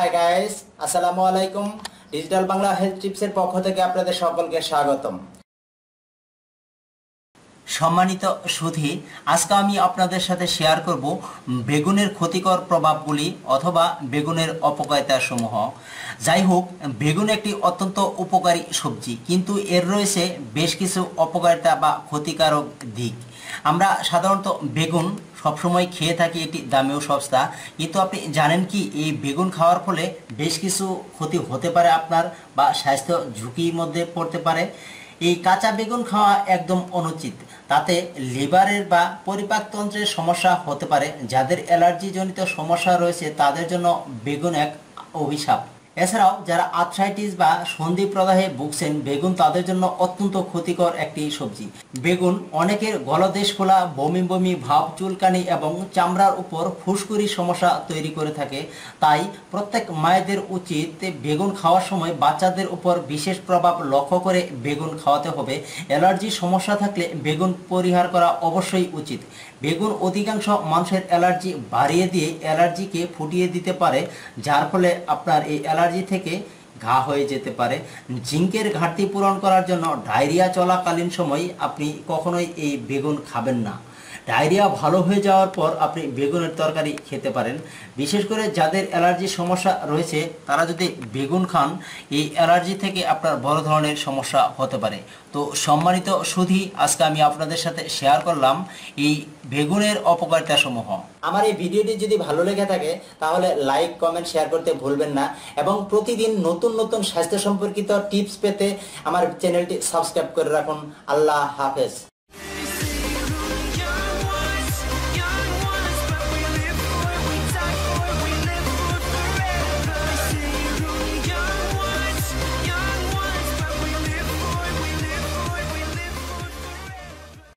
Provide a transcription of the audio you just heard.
Hi guys আসসালামু আলাইকুম digital Bangla health টিপসের পক্ষ থেকে আপনাদের সকলকে স্বাগতম। সম্মানিত সুধী, আজকে আমি আপনাদের সাথে শেয়ার করব বেগুনের ক্ষতিকর প্রভাবগুলি অথবা বেগুনের অপকারিতা সমূহ যাই হোক, বেগুন একটি অত্যন্ত উপকারী সবজি, কিন্তু এর রয়েছে বেশ কিছু অপকারিতা বা ক্ষতিকারক দিক। আমরা সাধারণত বেগুন সবসময় খেয়ে থাকি এটি দামেও সস্তা, কিন্তু আপনি জানেন কি, এই বেগুন খাওয়ার ফলে বেশ কিছু ক্ষতি হতে পারে আপনার বা স্বাস্থ্য ঝুঁকির মধ্যে পড়তে পারে। এই কাঁচা বেগুন খাওয়া একদম অনুচিত। তাতে লিভারের বা পরিপাকতন্ত্রের সমস্যা হতে পারে। যাদের অ্যালার্জিজনিত সমস্যা রয়েছে, তাদের জন্য বেগুন এক অভিশাপ। এছাড়াও যারা আর্থ্রাইটিস বা সন্ধি প্রদাহে ভুগছেন, বেগুন তাদের জন্য অত্যন্ত ক্ষতিকর একটি সবজি। বেগুন অনেকের গলদেশ খোলা, বমি বমি, ভাব চুলকানি এবং চামড়ার উপর ফুসকুরি সমস্যা তৈরি করে থাকে। তাই প্রত্যেক মায়েদের উচিত বেগুন খাওয়ার সময় বাচ্চাদের উপর বিশেষ প্রভাব লক্ষ্য করে বেগুন খাওয়াতে হবে। অ্যালার্জি সমস্যা থাকলে বেগুন পরিহার করা অবশ্যই উচিত। বেগুন অধিকাংশ মানুষের অ্যালার্জি বাড়িয়ে দিয়ে অ্যালার্জিকে ফুটিয়ে দিতে পারে, যার ফলে আপনার এই থেকে ঘা হয়ে যেতে পারে। জিঙ্কের ঘাটতি পূরণ করার জন্য ডায়রিয়া চলাকালীন সময় আপনি কখনোই এই বেগুন খাবেন না। ডায়রিয়া ভালো হয়ে যাওয়ার পর আপনি বেগুনের তরকারি খেতে পারেন। বিশেষ করে যাদের অ্যালার্জির সমস্যা রয়েছে, তারা যদি বেগুন খান, এই অ্যালার্জি থেকে আপনার বড় ধরনের সমস্যা হতে পারে। তো সম্মানিত সুধী, আজকে আমি আপনাদের সাথে শেয়ার করলাম এই বেগুনের অপকারিতা সমূহ আমার এই ভিডিওটি যদি ভালো লেগে থাকে, তাহলে লাইক কমেন্ট শেয়ার করতে ভুলবেন না এবং প্রতিদিন নতুন নতুন স্বাস্থ্য সম্পর্কিত টিপস পেতে আমার চ্যানেলটি সাবস্ক্রাইব করে রাখুন। আল্লাহ হাফেজ।